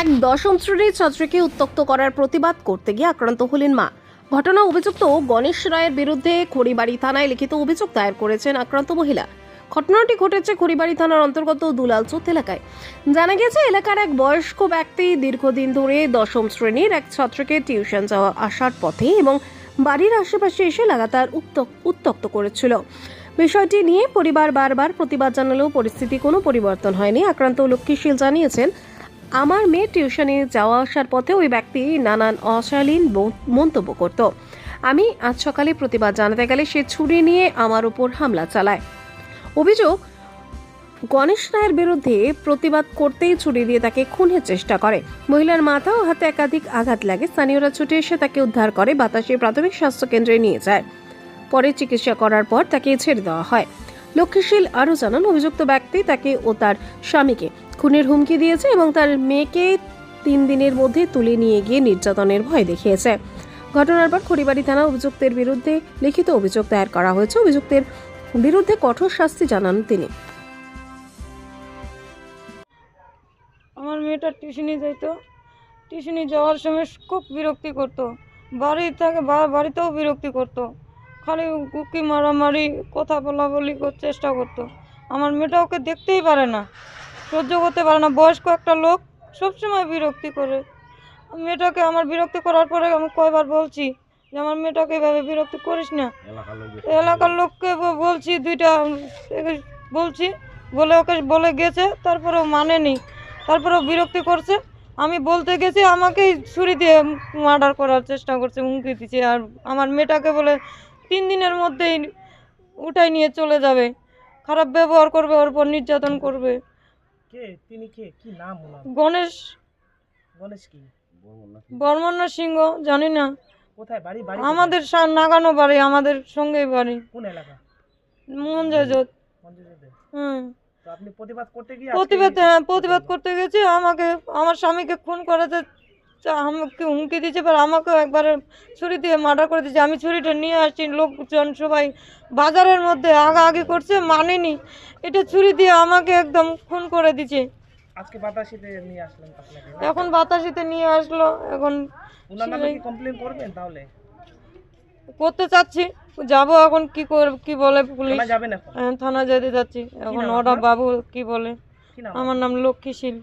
এক দশম শ্রেণির ছাত্রীকে উত্তক্ত করার প্রতিবাদ করতে গিয়ে আক্রান্ত হলেন মা। ঘটনা অভিযুক্ত গণেশ রায়ের বিরুদ্ধে খড়িবাড়ি থানায় লিখিত অভিযোগ দায়ের করেছেন আক্রান্ত মহিলা। ঘটনাটি ঘটেছে খড়িবাড়ি থানার অন্তর্গত দুলালচোত এলাকায়। জানা গেছে এলাকার এক বয়স্ক ব্যক্তি দীর্ঘদিন ধরে দশম শ্রেণির এক ছাত্রকে টিউশন যাওয়া আসার পথে এবং বাড়ির আশেপাশে এসে লাগাতার উত্তক- উত্তক্ত করেছিল। বিষয়টি নিয়ে পরিবার বারবার প্রতিবাদ জানালেও পরিস্থিতি কোনো পরিবর্তন হয়নি। আক্রান্ত লক্ষ্মীশীল জানিয়েছেন আমার মেয়ে টিউশনে যাওয়া আসার পথে ওই ব্যক্তি নানান অশালীন মন্তব্য করত। আমি আজ সকালে প্রতিবাদ জানাতে গেলে সে ছুরি নিয়ে আমার উপর হামলা চালায়। অভিযোগ, গণেশ রায়ের বিরুদ্ধে প্রতিবাদ করতেই ছুরি দিয়ে তাকে খুনের চেষ্টা করে। মহিলার মাথা ও হাতে একাধিক আঘাত লাগে, স্থানীয়রা ছুটে এসে তাকে উদ্ধার করে বাতাসে প্রাথমিক স্বাস্থ্য কেন্দ্রে নিয়ে যায়। পরে চিকিৎসা করার পর তাকে ছেড়ে দেওয়া হয়। লক্ষ্মীশীল আরও জানান, অভিযুক্ত ব্যক্তি তাকে ও তার স্বামীকে খুনের হুমকি দিয়েছে এবং তার মেয়েকে তিন দিনের মধ্যে তুলে নিয়ে গিয়ে নির্যাতনের ভয় দেখিয়েছে। ঘটনার পর খড়িবাড়ি থানা অভিযুক্তের বিরুদ্ধে লিখিত অভিযোগ দায়ের করা হয়েছে। অভিযুক্তের বিরুদ্ধে কঠোর শাস্তি জানান তিনি। আমার মেয়েটা টিউশনি যাইতো। টিউশনি যাওয়ার সময় খুব বিরক্তি করতো। বাড়ি থেকে বাড়িতেও বিরক্তি করতো। খালি কুকি মারামারি কথা বলা বলি কর- চেষ্টা করতো। আমার মেয়েটা ওকে দেখতেই পারে না সহ্য করতে পারে না। বয়স্ক একটা লোক সবসময় বিরক্তি করে। মেয়েটাকে আমার বিরক্তি করার পরে আমি কয়বার বলছি যে আমার মেয়েটাকে এভাবে বিরক্তি করিস না। এলাকার লোককে বলছি দুইটা বলছি বলে ওকে বলে গেছে তারপরেও মানেনি। তারপরেও বিরক্তি করছে। আমি বলতে গেছি আমাকেই ছুরি দিয়ে মার্ডার করার চেষ্টা করছে হুমকি দিচ্ছে। আর আমার মেয়েটাকে বলে তিন দিনের মধ্যেই উঠাই নিয়ে চলে যাবে। খারাপ ব্যবহার করবে ওর উপর নির্যাতন করবে। কে? তিনি কে? কি নাম গণেশ। গণেশ কি? বর্মন্ন সিংহ জানি না। কোথায়? বাড়ি বাড়ি আমাদের নাগানো বাড়ি আমাদের সঙ্গেই বাড়ি? কোন এলাকা? হুম। প্রতিবাদ করতে গিয়ে প্রতিবাদ হ্যাঁ প্রতিবাদ করতে গেছি। আমাকে আমার স্বামীকে খুন করাতে আমাকে হুমকি দিয়েছে এবার আমাকেও একবার ছুরি দিয়ে মার্ডার করে দিয়েছে। আমি ছুরিটা নিয়ে আসছি লোকজন সবাই বাজারের মধ্যে আগাআগি করছে মানেনি। এটা ছুরি দিয়ে আমাকে একদম খুন করে দিছে আজকে বাতাসিতে নিয়ে আসলেন এখন বাতাসিতে নিয়ে আসলো এখন কমপ্লেন করবেন তাহলে? করতে চাচ্ছি যাব এখন কি কর কি বলে পুলিশ? থানা হ্যাঁ, যেতে যাচ্ছি এখন আপনার? বাবু কি বলে? নাম আমার নাম লক্ষ্মীশীল